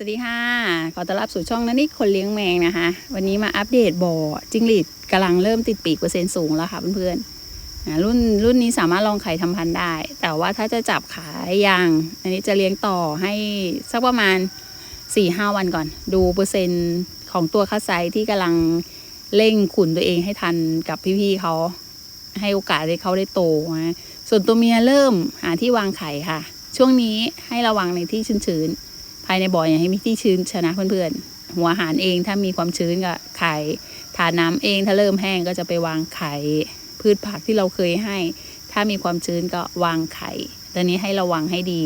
สวัสดีค่ะ ขอต้อนรับสู่ช่องนันนี่คนเลี้ยงแมงนะคะ วันนี้มาอัปเดตบ่อจิ้งหรีดกำลังเริ่มติดปีกเปอร์เซ็นต์สูงแล้วค่ะเพื่อนๆอ่ารุ่นรุ่นนี้สามารถลองไข่ทำพันธุ์ได้ แต่ว่าถ้าจะจับขายยาง อันนี้จะเลี้ยงต่อให้สักประมาณ 4-5 วันก่อน ดูเปอร์เซ็นต์ของตัวคัสไซที่กำลังเร่งขุนตัวเองให้ทันกับพี่ๆเขาให้โอกาสให้เขาได้โตนะส่วนตัวเมียเริ่มหาที่วางไข่ค่ะ ช่วงนี้ให้ระวังในที่ชื้นๆ ภายในบ่ออย่าให้มีที่ชื้นชนะเพื่อนๆ หัวอาหารเองถ้ามีความชื้นก็ไข่ทานน้ำเองถ้าเริ่มแห้งก็จะไปวางไข่พืชผักที่เราเคยให้ ถ้ามีความชื้นก็วางไข่ตอนนี้ให้ระวังให้ดี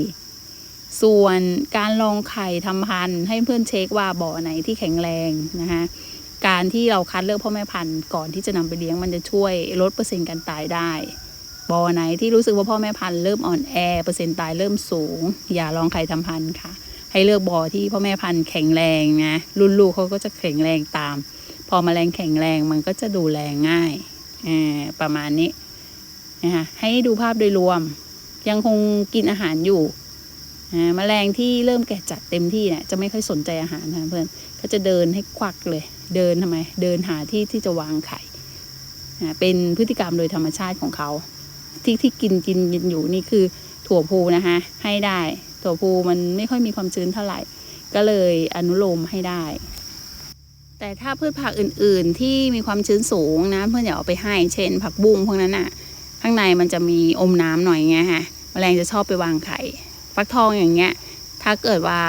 ส่วนการลองไข่ทำพันธุ์ให้เพื่อนเช็คว่าบ่อไหนที่แข็งแรงนะคะการที่เราคัดเลือกพ่อแม่พันธุ์ก่อนที่จะนำไปเลี้ยงมันจะช่วยลดเปอร์เซ็นต์การตายได้บ่อไหนที่รู้สึกว่าพ่อแม่พันธุ์เริ่มอ่อนแอเปอร์เซ็นต์ตายเริ่มสูง อย่าลองไข่ทำพันธุ์ค่ะ ให้เลือกบ่อที่พ่อแม่พันธุ์แข็งแรงนะรุ่นลูกเขาก็จะแข็งแรงตาม พอมแมลงแข็งแรงมันก็จะดูแลง่ายอประมาณนี้นะคะให้ดูภาพโดยรวม ยังคงกินอาหารอยู่อ่าแมลงที่เริ่มแก่จัดเต็มที่เนี่ยจะไม่ค่อยสนใจอาหารนะเพื่อนก็จะเดินให้ควักเลย เดินทำไม เดินหาที่ที่จะวางไข่เป็นพฤติกรรมโดยธรรมชาติของเขา ที่ที่กินกินกินอยู่นี่คือถั่วพูนะคะให้ได้ ถั่วพูมันไม่ค่อยมีความชื้นเท่าไหร่ ก็เลยอนุโลมให้ได้ แต่ถ้าพืชผักอื่น ๆ ที่มีความชื้นสูงนะเพื่อนอย่าเอาไปให้ เช่น ผักบุ้งพวกนั้นอะข้างในมันจะมีอมน้ำหน่อยไงฮะแมลงจะชอบไปวางไข่ฟักทองอย่างเงี้ย ถ้าเกิดว่า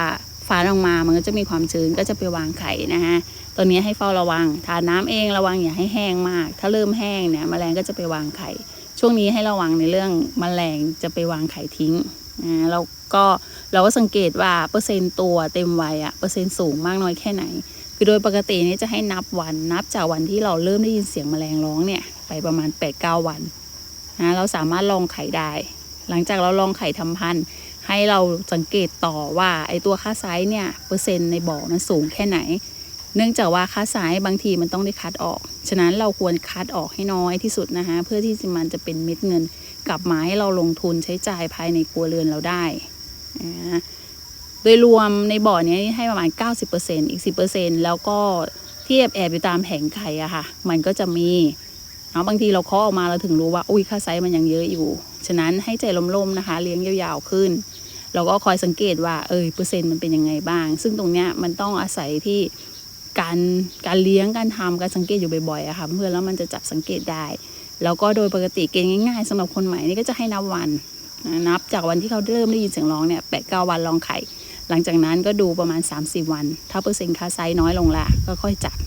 ฟ้าออกมามันก็จะมีความชื้นก็จะไปวางไข่นะฮะตัวนี้ให้เฝ้าระวัง ทานน้ำเองระวังอย่าให้แห้งมาก ถ้าเริ่มแห้งเนี่ยแมลงก็จะไปวางไข่ ช่วงนี้ให้ระวังในเรื่องแมลงจะไปวางไข่ทิ้งอ่าแล้วก็เราก็สังเกตว่าเปอร์เซ็นต์ตัวเต็มวัยอะเปอร์เซ็นต์สูงมากน้อยแค่ไหน คือโดยปกตินี่จะให้นับวันนับจากวันที่เราเริ่มได้ยินเสียงแมลงร้องเนี่ยไปประมาณ8ปดเวันนะเราสามารถลองไข่ได้ หลังจากเราลองไข่ทำพันธุ์ให้เราสังเกตต่อว่าไอตัวค่าไซส์เนี่ยเปอร์เซ็นต์ในบ่อมันสูงแค่ไหน เนื่องจากว่าค่าไซส์บางทีมันต้องได้คัดออก ฉะนั้นเราควรคัดออกให้น้อยที่สุดนะคะเพื่อที่มันจะเป็นเม็ดเงิน กลับมาให้เราลงทุนใช้จ่ายภายในครัวเรือนเราได้อ่าโดยรวมในบ่อนี้ให้ประมาณ 90%อีก 10%แล้วก็ที่แอบแอบอยู่ตามแผงไข่อะค่ะ มันก็จะมีเนาะบางทีเราเคาะออกมาเราถึงรู้ว่าอุ้ยค่าไซส์มันยังเยอะอยู่ ฉะนั้นให้ใจล้มๆนะคะ เลี้ยงยาวๆขึ้น เราก็คอยสังเกตว่าเออเปอร์เซ็นต์มันเป็นยังไงบ้าง ซึ่งตรงเนี้ยมันต้องอาศัยที่ การการเลี้ยงการทำการสังเกตอยู่บ่อยๆอะค่ะเพื่อนแล้วมันจะจับสังเกตได้ แล้วก็โดยปกติเกณฑ์ง่ายๆสำหรับคนใหม่นี่ก็จะให้นับวันนับจากวันที่เขาเริ่มได้ยินเสียงร้องเนี่ยแปดเก้าวันลองไข่ หลังจากนั้นก็ดูประมาณ30วัน ถ้าเปอร์เซ็นต์ค่าไซส์น้อยลงละก็ค่อยจับ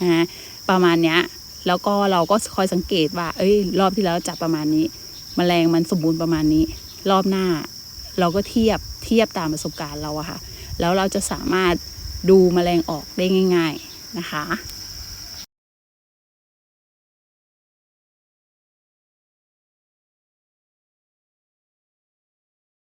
นะฮะประมาณเนี้ยแล้วก็เราก็คอยสังเกตว่า เอ้ย รอบที่แล้วจับประมาณนี้แมลงมันสมบูรณ์ประมาณนี้ รอบหน้า เราก็เทียบเทียบตามประสบการณ์เราอะค่ะ แล้วเราจะสามารถ ดูแมลงออกได้ง่าย ๆนะคะ